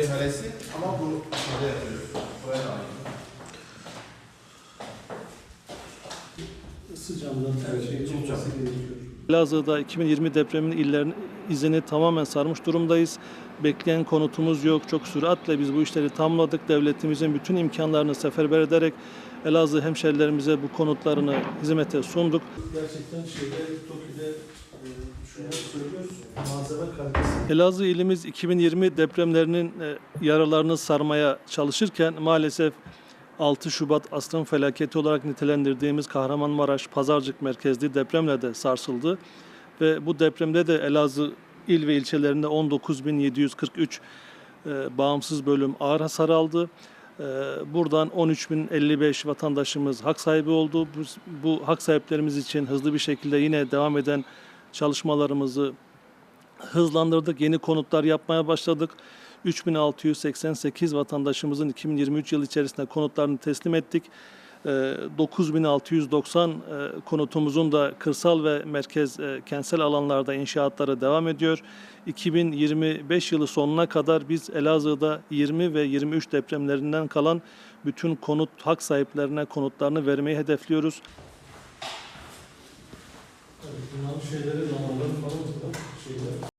ihalesi ama bu şeyde yapıyoruz. Buraya da ait. Sıcağından her şey olması gerekiyor. Elazığ'da 2020 depreminin illerin izini tamamen sarmış durumdayız. Bekleyen konutumuz yok. Çok süratle biz bu işleri tamamladık. Devletimizin bütün imkanlarını seferber ederek Elazığ hemşerilerimize bu konutlarını hizmete sunduk. Gerçekten şeyde TOKİ'de e, şunu söylüyoruz. Malzeme kalitesi Elazığ ilimiz 2020 depremlerinin e, yaralarını sarmaya çalışırken maalesef 6 Şubat asrın felaketi olarak nitelendirdiğimiz Kahramanmaraş Pazarcık merkezli depremle de sarsıldı. Ve bu depremde de Elazığ il ve ilçelerinde 19.743 e, bağımsız bölüm ağır hasar aldı. E, buradan 13.055 vatandaşımız hak sahibi oldu. Bu, bu hak sahiplerimiz için hızlı bir şekilde yine devam eden çalışmalarımızı hızlandırdık. Yeni konutlar yapmaya başladık. 3688 vatandaşımızın 2023 yıl içerisinde konutlarını teslim ettik. Ee, 9690 e, konutumuzun da kırsal ve merkez e, kentsel alanlarda inşaatları devam ediyor. 2025 yılı sonuna kadar biz Elazığ'da 20 ve 23 depremlerinden kalan bütün konut hak sahiplerine konutlarını vermeyi hedefliyoruz. şeyleri,